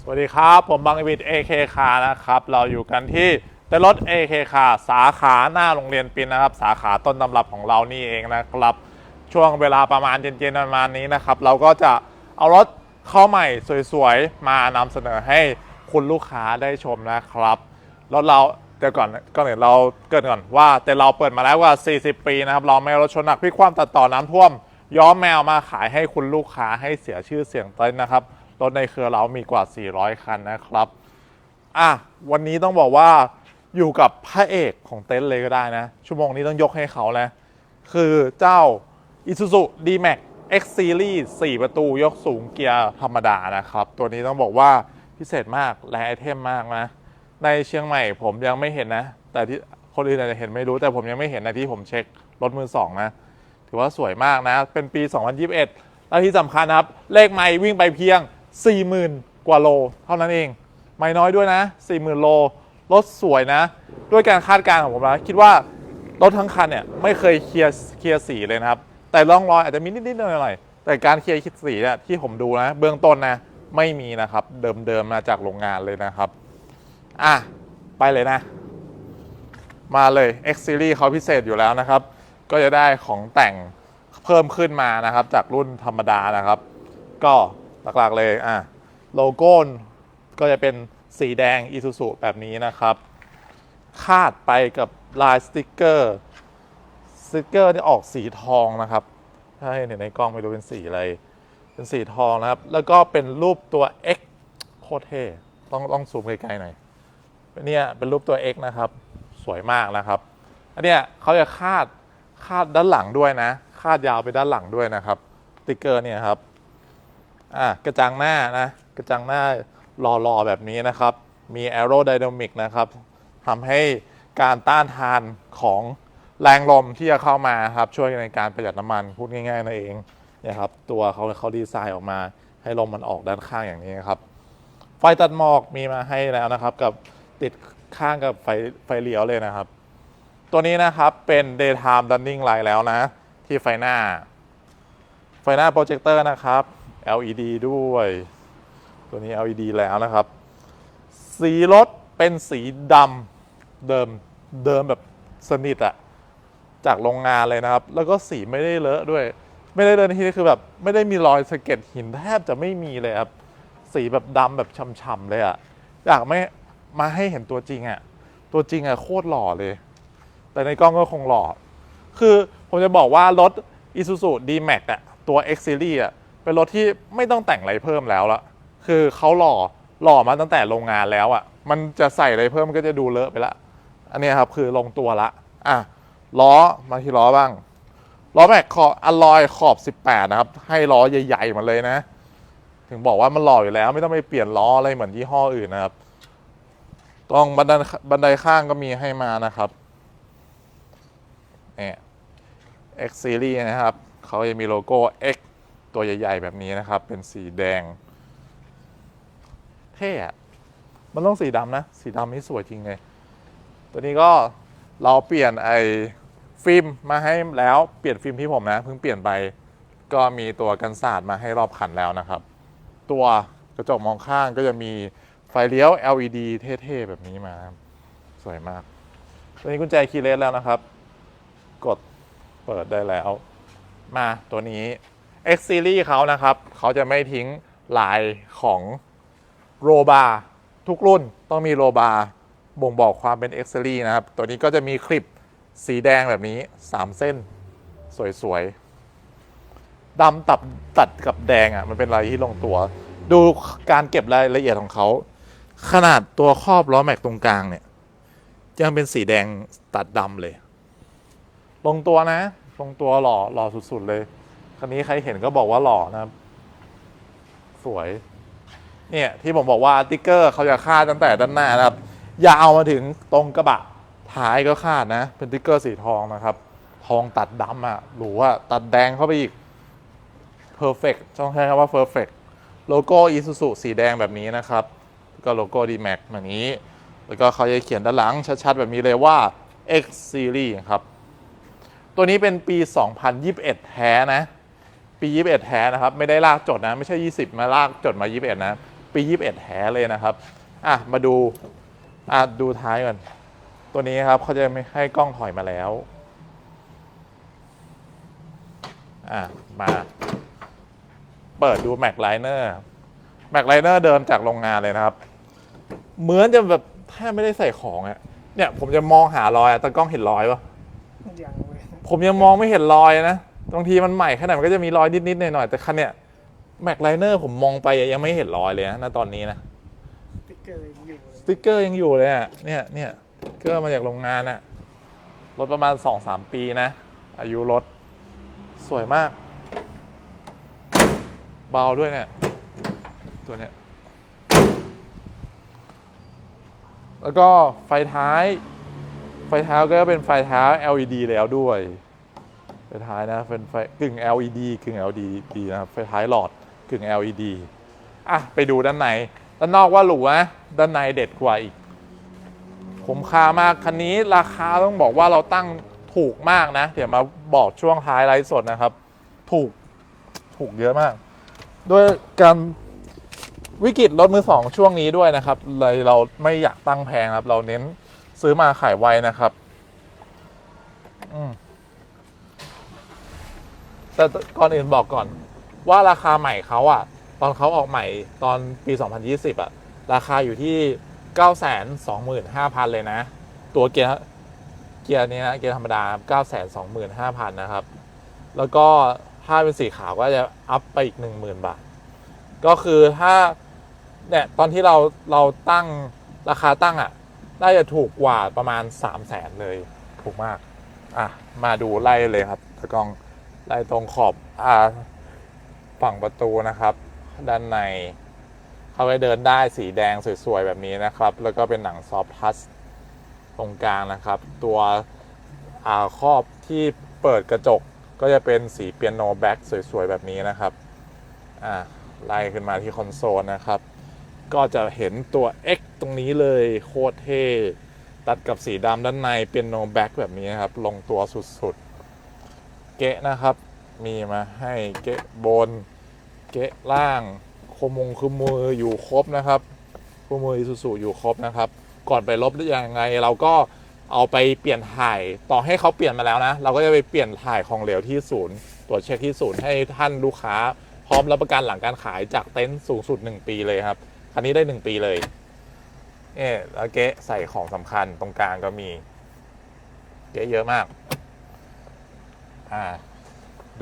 สวัสดีครับ ผมบังวิด AK คานะครับ เราอยู่กันที่เต้นรถ AK คาสาขาหน้าโรงเรียนปินนะครับ สาขาต้นตำรับของเรานี่เองนะครับ ช่วงเวลาประมาณเย็นๆประมาณนี้นะครับ เราก็จะเอารถเข้าใหม่สวยๆ มานำเสนอให้คุณลูกค้าได้ชมนะครับรถเราเดี๋ยวก่อนก่อนอื่นเราเกรินก่อนว่าแต่เราเปิดมาแล้วกว่า 40 ปีนะครับ เราไม่เอารถชนหนักพิคว่ำตัดต่อน้ำท่วม ย้อมแมวมาขายให้คุณลูกค้าให้เสียชื่อเสียงเต้นนะครับ รถในเครือเรามีกว่า 400 คันนะครับอะวันนี้ต้องบอกว่าอยู่กับพระเอกของเต็นเลยก็ได้นะ ชั่วโมงนี้ต้องยกให้เขานะคือเจ้า Isuzu D-Max X Series 4 ประตูยกสูงเกียร์ธรรมดานะครับ ตัวนี้ต้องบอกว่าพิเศษมากและไอเทมมากนะ ในเชียงใหม่ผมยังไม่เห็นนะ แต่ที่คนอื่นอาจจะเห็นไม่รู้แต่ผมยังไม่เห็นนะที่ผมเช็ครถมือสองนะ ถือว่าสวยมากนะ เป็นปี 2021 และที่สำคัญนะครับ เลขไม่วิ่งไปเพียง 40,000 กว่าโล เท่านั้นเอง ไม่น้อยด้วยนะ 40,000 โล รถสวยนะ ด้วยการคาดการณ์ของผมนะคิดว่ารถทั้งคันเนี่ยไม่เคยเคลียร์เคลียร์สีเลยนะครับ แต่ร่องรอยอาจจะมีนิดๆหน่อยๆแต่การเคลียร์สีเนี่ยที่ผมดูนะ เบื้องต้นนะไม่มีนะครับ เดิมๆมาจากโรงงานเลยนะครับ อะ ไปเลยนะ มาเลย X Series เขาพิเศษอยู่แล้วนะครับ ก็จะได้ของแต่งเพิ่มขึ้นมานะครับ จากรุ่นธรรมดานะครับ ก็หลักๆเลยอะโลโก้ก็จะเป็นสีแดง Isuzu แบบนี้นะครับ คาดไปกับลายสติกเกอร์สติกเกอร์นี่ออกสีทองนะครับ ถ้าเห็นในกล้องไม่รู้เป็นสีอะไร เป็นสีทองนะครับ แล้วก็เป็นรูปตัว X โคตรเท่ต้องต้องซูมไกลๆหน่อยเนี่ยเป็นรูปตัว X นะครับ สวยมากนะครับ อันเนี้ยเขาจะคาด คาดด้านหลังด้วยนะ คาดยาวไปด้านหลังด้วยนะครับติ๊กเกอร์เนี่ยครับอะกระจังหน้านะ กระจังหน้ารอๆแบบนี้นะครับ มี aerodynamic นะครับทำให้การต้านทานของแรงลมที่จะเข้ามาครับ ช่วยในการประหยัดน้ำมันพูดง่ายๆนั่นเองนี่ยครับ ตัวเขาเขาดีไซน์ออกมาให้ลมมันออกด้านข้างอย่างนี้ครับ ไฟตัดหมอกมีมาให้แล้วนะครับ กับติดข้างกับไฟไฟเลี้ยวเลยนะครับ ตัวนี้นะครับเป็น daytime running light แล้วนะ ที่ไฟหน้า ไฟหน้าโปรเจคเตอร์นะครับ LED ด้วย ตัวนี้ LED แล้วนะครับ สีรถเป็นสีดำเดิมเดิมแบบสนิทอะจากโรงงานเลยนะครับ แล้วก็สีไม่ได้เลอะด้วย ไม่ได้เลอะในที่นี้คือแบบไม่ได้มีรอยสะเก็ดหินแทบจะไม่มีเลยครับ สีแบบดำแบบช่ำๆเลยอะอยากไม่มาให้เห็นตัวจริงอะตัวจริงอะโคตรหล่อเลย แต่ในกล้องก็คงหล่อ คือผมจะบอกว่ารถ Isuzu D-Max อะตัว X Series อะเป็นรถที่ไม่ต้องแต่งอะไรเพิ่มแล้วละคือเขาหล่อหล่อมาตั้งแต่โรงงานแล้วอะมันจะใส่อะไรเพิ่มมันก็จะดูเลอะไปละ อันนี้ครับคือลงตัวละ อะล้อมาที่ล้อบ้าง ล้อแม็กขอบอลลอยขอบ 18 นะครับ ให้ล้อใหญ่ๆมาเลยนะ ถึงบอกว่ามันหล่ออยู่แล้ว ไม่ต้องไปเปลี่ยนล้ออะไรเหมือนยี่ห้ออื่นนะครับ ตรงบันไดบันไดข้างก็มีให้มานะครับ เนี่ย X Series นะครับเขาจะมีโลโก้ X ตัวใหญ่ ๆ แบบนี้นะครับ เป็นสีแดง เท่อะมันต้องสีดำนะ สีดำนี่สวยจริงเลย ตัวนี้ก็เราเปลี่ยนไอ้ฟิล์มมาให้แล้วเปลี่ยนฟิล์มที่ผมนะเพิ่งเปลี่ยนไปก็มีตัวกันศาสตร์มาให้รอบคันแล้วนะครับ ตัวกระจกมองข้างก็จะมีไฟเลี้ยว LED เท่ ๆ แบบนี้มา สวยมาก ตัวนี้กุญแจคีย์เลสแล้วนะครับ กดเปิดได้แล้ว มาตัวนี้ X Series เขานะครับ เขาจะไม่ทิ้งลายของโรบาทุกรุ่นต้องมีโรบาบ่งบอกความเป็น X Series นะครับ ตัวนี้ก็จะมีคลิปสีแดงแบบนี้ 3 เส้น สวยๆดำตับตัดกับแดงอะ่ะมันเป็นอะไรที่ลงตัว ดูการเก็บรายละเอียดของเขา ขนาดตัวครอบล้อแม็กตรงกลางเนี่ย ยังเป็นสีแดงตัดดำเลย ลงตัวนะ ลงตัวหล่อหล่อสุดๆเลย คันนี้ใครเห็นก็บอกว่าหล่อนะครับ สวย เนี่ยที่ผมบอกว่าติ๊กเกอร์เขาจะคาดตั้งแต่ด้านหน้านะครับอย่าเอามาถึงตรงกระบะท้ายก็คาดนะ เป็นติ๊กเกอร์สีทองนะครับ ทองตัดดำอะหรือว่าตัดแดงเข้าไปอีก perfect ต้องใช้คำว่า perfect โลโก้ Isuzu สีแดงแบบนี้นะครับ ก็โลโก้ D-Max แบบนี้ แล้วก็เขาจะเขียนด้านหลังชัดๆ แบบนี้เลยว่า X Series ครับ ตัวนี้เป็นปี 2021 แท้นะ ปียี่สิบเอ็ดแท้นะครับ ไม่ได้ลากจดนะ ไม่ใช่ยี่สิบมาลากจดมายี่สิบเอ็ดนะ ปียี่สิบเอ็ดแท้เลยนะครับ อะ มาดู อะ ดูท้ายก่อน ตัวนี้ครับเขาจะไม่ให้กล้องถอยมาแล้ว อะ มา เปิดดูแม็กไลเนอร์แม็กไลเนอร์เดิมจากโรงงานเลยนะครับ เหมือนจะแบบแทบไม่ได้ใส่ของอะเนี่ย ผมจะมองหารอยอะแต่กล้องเห็นรอยปะย่าง ผมยังมองไม่เห็นรอยนะบางทีมันใหม่ขนาดมันก็จะมีรอยนิดๆหน่อยๆแต่คันเนี้ยแม็กไลเนอร์ผมมองไปอะยังไม่เห็นรอยเลยนะณตอนนี้นะสติ๊กเกอร์ยังอยู่เลยสติ๊กเกอร์ยังอยู่เลยอะเนี่ยเนี่ยสติ๊กเกอร์มาจากโรงงานอะรถประมาณสองสามปีนะ อายุรถสวยมาก เบาด้วยเนี่ยตัวเนี้ยแล้วก็ไฟท้าย ไฟเท้าก็เป็นไฟเท้า LED แล้วด้วยไฟท้ายนะเป็นไฟกึ่ง LED กึ่ง LED ดีนะครับไฟท้ายหลอดกึ่ง LED อะไปดูด้านในด้านนอกว่าหรูนะด้านในเด็ดกว่าอีกคุ้มค่ามากคันนี้ราคาต้องบอกว่าเราตั้งถูกมากนะ เดี๋ยวมาบอกช่วงท้ายไลฟ์สดนะครับ ถูกถูกเยอะมาก ด้วยการวิกฤตรถมือสองช่วงนี้ด้วยนะครับเลยเราไม่อยากตั้งแพงครับ เราเน้น ซื้อมาขายไวนะครับ อืมแต่ก่อนอื่นบอกก่อน ว่าราคาใหม่เขาอะตอนเขาออกใหม่ตอนปี 2020อะราคาอยู่ที่ 925,000 เลยนะ ตัวเกียร์เกียร์นี้นะเกียร์ธรรมดา 925,000 นะครับ แล้วก็ถ้าเป็นสีขาวก็จะอัพไปอีก 10,000 บาท ก็คือถ้าเนี่ยตอนที่เราเราตั้งราคาตั้งอะ น่าจะถูกกว่าประมาณ 3 0 0แสนเลย ถูกมาก อะ มาดูไล่เลยครับตะกองไล่ตรงขอบอ่าฝั่งประตูนะครับ ด้านใน เข้าไปเดินได้สีแดงสวยๆ แบบนี้นะครับ แล้วก็เป็นหนังซอฟทัชตรงกลางนะครับ ตัวอ่าครอบที่เปิดกระจกก็จะเป็นสีเปียโนแบ็กสวยๆ แบบนี้นะครับ อ่าไล่ขึ้นมาที่คอนโซลนะครับ ก็จะเห็นตัว X ตรงนี้เลยโคตรเท่ตัดกับสีดำด้านในเป็นโนแบ็กแบบนี้นครับ ลงตัวสุดๆ เกะนะครับ มีมาให้เกะบน เกะล่างโคมงคือมืออยู่ครบนะครับคู่มืออิซูซูอยู่ครบนะครับ ก่อนไปลบหรือยังไง เราก็เอาไปเปลี่ยนถ่ายต่อให้เขาเปลี่ยนมาแล้วนะ เราก็จะไปเปลี่ยนถ่ายของเหลวที่ศูนย์ตรวจเช็คที่ศูนย์ให้ท่านลูกค้า พร้อมรับประกันหลังการขายจากเต็นท์สูงสุด 1 ปีเลยครับ คันนี้ได้ 1 ปีเลยเนี่แล้วเก๊ใส่ของสำคัญตรงกลางก็มี เก๊เยอะมาก อ่า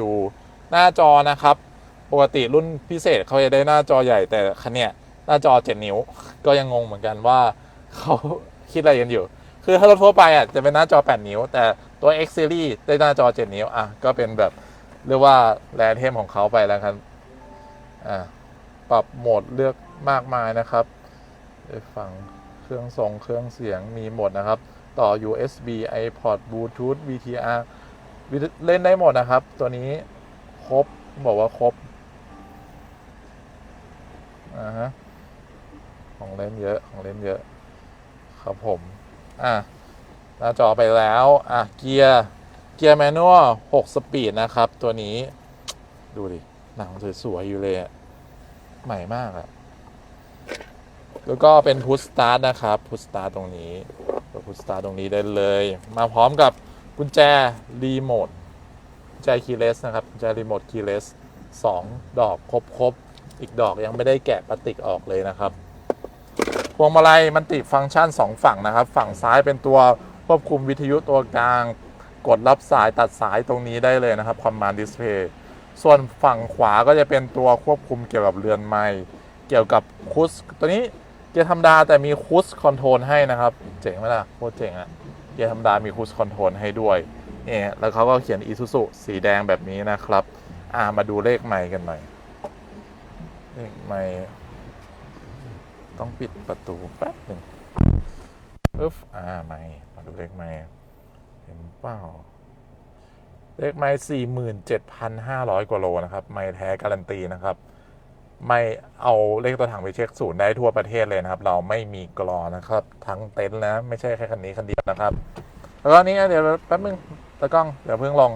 ดูหน้าจอนะครับ ปกติรุ่นพิเศษเขาจะได้หน้าจอใหญ่แต่คันเนี้ยหน้าจอ 7 นิ้ว ก็ยังงงเหมือนกันว่าเขาคิดอะไรกันอยู่ คือถ้ารถทั่วไปอะจะเป็นหน้าจอ 8 นิ้ว แต่ตัว X Series ได้หน้าจอ 7 นิ้ว อะ ก็เป็นแบบเรียกว่าแรเทมของเขาไปแล้วครับ อ่า ปรับโหมดเลือก มากมายนะครับได้ฟังเครื่องทรงเครื่องเสียงมีหมดนะครับ ต่อ USB iPod Bluetooth VTR เล่นได้หมดนะครับ ตัวนี้ครบ บอกว่าครบอ่าฮะของเล่นเยอะ ของเล่นเยอะ ครับผม อะหน้าจอไปแล้ว อะ เกียร์เกียร์แมนนวล6สปีดนะครับ ตัวนี้ ดูดิ หนังสวยๆอยู่เลยอะใหม่มากอะ แล้วก็เป็นพุ s สตาร์ทนะครับพุ s สตาร์ตรงนี้พุ s สตาร์ตรงนี้ได้เลย มาพร้อมกับกุญแจรีโมทกุญแจคีย์เลสนะครับกุญแจรีโมทคีย์เลสสองดอกครบครบๆอีกดอกยังไม่ได้แกะพลาสติกออกเลยนะครับพวงมาลัยมันติฟังก์ชัน 2 ฝั่งนะครับ ฝั่งซ้ายเป็นตัวควบคุมวิทยุตัวกลาง กดรับสายตัดสายตรงนี้ได้เลยนะครับคอมมานด์ดิสเพย์ส่วนฝั่งขวาก็จะเป็นตัวควบคุมเกี่ยวกับเรือนไม้เกี่ยวกับคุสตัวนี้ เกียร์ธรรมดาแต่มีคุสคอนโทรลให้นะครับ เจ๋งไหมล่ะโคตรเจ๋งอะเกียร์ธรรมดามีคุสคอนโทรลให้ด้วยนี่แล้วเขาก็เขียนอีซูซุสีแดงแบบนี้นะครับอ่ามาดูเลขไม้กันหน่อยเลขไม้ต้องปิดประตูแป๊บหนึ่งปึ๊บอ่าไม้มาดูเลขไม้เห็นเปล่าเลขไม้สี่หมื่นเจ็ดพันห้าร้อยกว่าโลนะครับ ไม่แท้การันตีนะครับ ไม่เอาเลขตัวถังไปเช็คศูนย์ได้ทั่วประเทศเลยนะครับ เราไม่มีกรอนะครับ ทั้งเต็นท์นะ ไม่ใช่แค่คันนี้คันเดียวนะครับ แล้วก็นี่เดี๋ยวแป๊บนึงตะกล้องเดี๋ยวเพิ่งลอง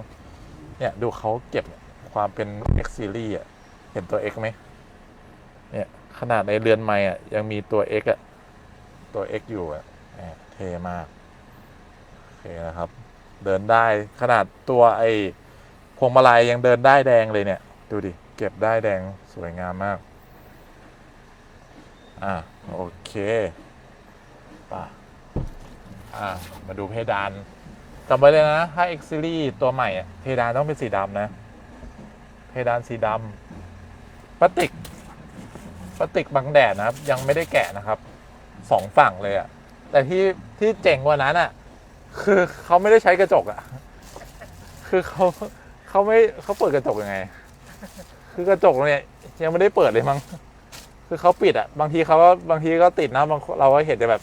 เนี่ยดูเขาเก็บความเป็น X Series อะเห็นตัว X ไหมเนี่ยขนาดในเรือนไม้อะยังมีตัว X อะตัว X อยู่อะเท่มากโอเคนะครับ เดินได้ขนาดตัวไอ้พวงมาลัยยังเดินได้แดงเลยเนี่ย ดูดิ เก็บได้แดงสวยงามมาก อ่าโอเคป่ะอ่ามาดูเพดานจำไว้เลยนะถ้า X Series ตัวใหม่ เพดานต้องเป็นสีดำนะ เพดานสีดำพลาสติกพลาสติกบังแดดนะครับ ยังไม่ได้แกะนะครับสองฝั่งเลยอะแต่ที่ที่เจ๋งกว่านั้นอะคือเขาไม่ได้ใช้กระจกอะคือเขาเขาไม่เขาเปิดกระจกยังไง คือกระจกเนี่ยยังไม่ได้เปิดเลยมั้งคือเขาปิดอะบางทีเขาก็บางทีก็ติดนะบางเราก็เห็นจะแบบ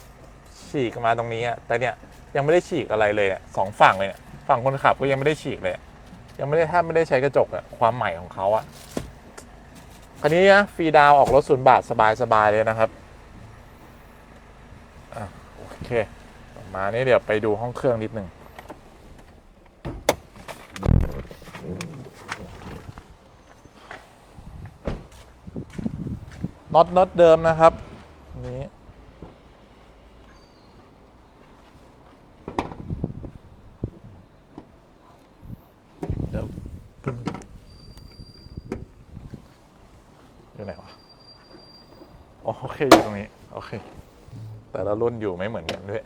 ฉีกมาตรงนี้อะแต่เนี่ยยังไม่ได้ฉีกอะไรเลยอะสองฝั่งเลยเนี่ยฝั่งคนขับก็ยังไม่ได้ฉีกเลย ยังไม่ได้ถ้าไม่ได้ใช้กระจกอะความใหม่ของเขาอะคันนี้นะฟรีดาวออกรถศูนย์บาทสบายๆเลยนะครับอะโอเคต่อมานี่เดี๋ยวไปดูห้องเครื่องนิดหนึ่ง น็อตน็อตเดิมนะครับนี้เดี๋ยวอยู่ไหนวะอ๋อโอเคอยู่ตรงนี้ โอเค แต่ละรุ่นอยู่ไม่เหมือนกันด้วย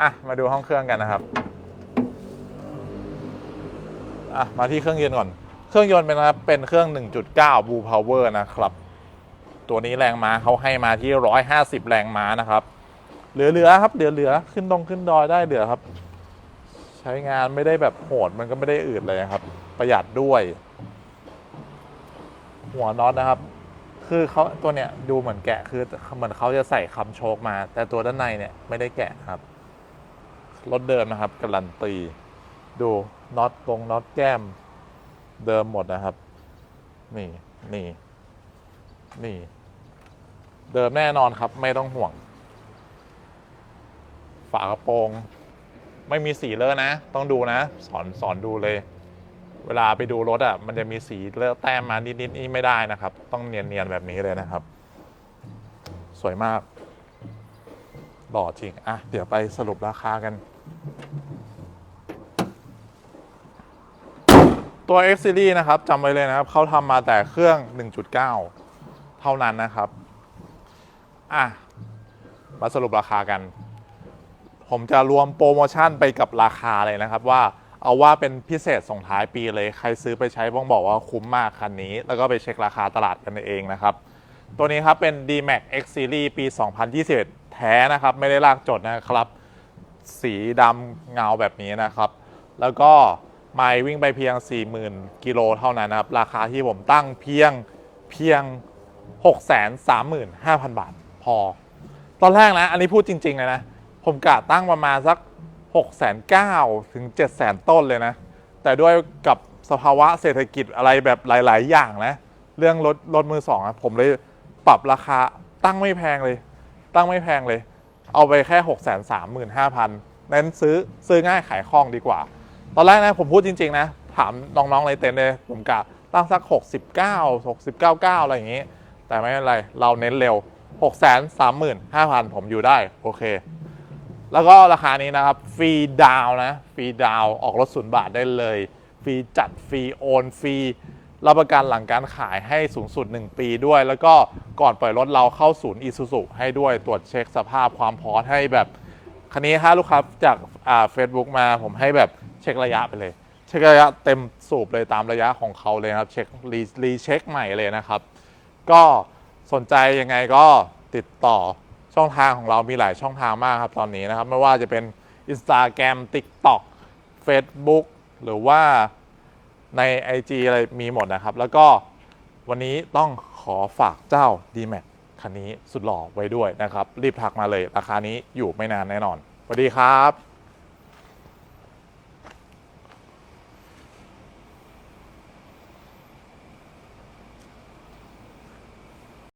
อะ มาดูห้องเครื่องกันนะครับ อะ มาที่เครื่องยนต์ก่อน เครื่องยนต์เป็นนะครับ เป็นเครื่อง 1.9 Blue Power นะครับ ตัวนี้แรงม้าเขาให้มาที่ 150 แรงม้านะครับ เหลือๆครับ เหลือๆขึ้นตรงขึ้นดอยได้เหลือครับ ใช้งานไม่ได้แบบโหดมันก็ไม่ได้อืดเลยนะครับ ประหยัดด้วย หัวน็อตนะครับ คือเขาตัวเนี้ยดูเหมือนแกะคือเหมือนเขาจะใส่คำโชคมา แต่ตัวด้านในเนี่ยไม่ได้แกะครับรถเดิมนะครับการันตี ดูน็อตตรงน็อตแก้มเดิมหมดนะครับ นี่ นี่ นี่ เดิมแน่นอนครับ ไม่ต้องห่วง ฝากระโปรง ไม่มีสีเลอะนะ ต้องดูนะ สอนสอนดูเลย เวลาไปดูรถอะ มันจะมีสีเลอะแต้มมานิดๆนี่ไม่ได้นะครับ ต้องเนียนๆแบบนี้เลยนะครับ สวยมากหล่อจริง อะ เดี๋ยวไปสรุปราคากัน ตัว X Series นะครับจำไว้เลยนะครับ เขาทำมาแต่เครื่อง 1.9 เท่านั้นนะครับ อะมาสรุปราคากัน ผมจะรวมโปรโมชั่นไปกับราคาเลยนะครับว่าเอาว่าเป็นพิเศษส่งท้ายปีเลย ใครซื้อไปใช้ต้องบอกว่าคุ้มมากคันนี้ แล้วก็ไปเช็คราคาตลาดกันเองนะครับ ตัวนี้ครับเป็น D-Max X Series ปี 2021 แท้นะครับ ไม่ได้ลากจดนะครับ สีดำเงาแบบนี้นะครับ แล้วก็ไมล์วิ่งไปเพียง 40,000 กิโลเท่านั้นนะครับ ราคาที่ผมตั้งเพียงเพียง 635,000 บาท ตอนแรกนะ อันนี้พูดจริง ๆ เลยนะ ผมกะตั้งประมาณสัก 6,900ถึง700,000 ต้นเลยนะ แต่ด้วยกับสภาวะเศรษฐกิจอะไรแบบหลาย ๆ อย่างนะ เรื่องรถรถมือสองอะผมเลยปรับราคาตั้งไม่แพงเลย ตั้งไม่แพงเลย เอาไปแค่ 6 3 5 0 0 0นั้นซื้อซื้อง่ายขายคล่องดีกว่า ตอนแรกนะผมพูดจริง ๆ นะ ถามน้องๆในเต็นท์เลยผมกะตั้งสัก 69 69อะไรอย่างนี้ แต่ไม่เป็นไร เราเน้นเร็ว 6 3 5 0 0 0 ผมอยู่ได้ โอเค แล้วก็ราคานี้นะครับ ฟรีดาวนะ ฟรีดาวออกรถศูนย์บาทได้เลย ฟรีจัด ฟรีโอน ฟรีรับประกันหลังการขายให้สูงสุด 1 ปีด้วย แล้วก็ก่อนปล่อยรถเราเข้าศูนย์อีซูซุให้ด้วยตรวจเช็คสภาพความพร้อมให้แบบ คันนี้ถ้าลูกค้าจากเฟซบุ๊กมาผมให้แบบเช็คระยะไปเลย เช็คระยะเต็มสูบเลยตามระยะของเขาเลยครับ เช็ครีเช็คใหม่เลยนะครับ ก็ สนใจยังไงก็ติดต่อช่องทางของเรามีหลายช่องทางมากครับตอนนี้นะครับ ไม่ว่าจะเป็น Instagram TikTok Facebook หรือว่าใน IG อะไรมีหมดนะครับ แล้วก็วันนี้ต้องขอฝากเจ้า D-Max คันนี้สุดหล่อไว้ด้วยนะครับ รีบทักมาเลย ราคานี้อยู่ไม่นานแน่นอนสวัสดีครับ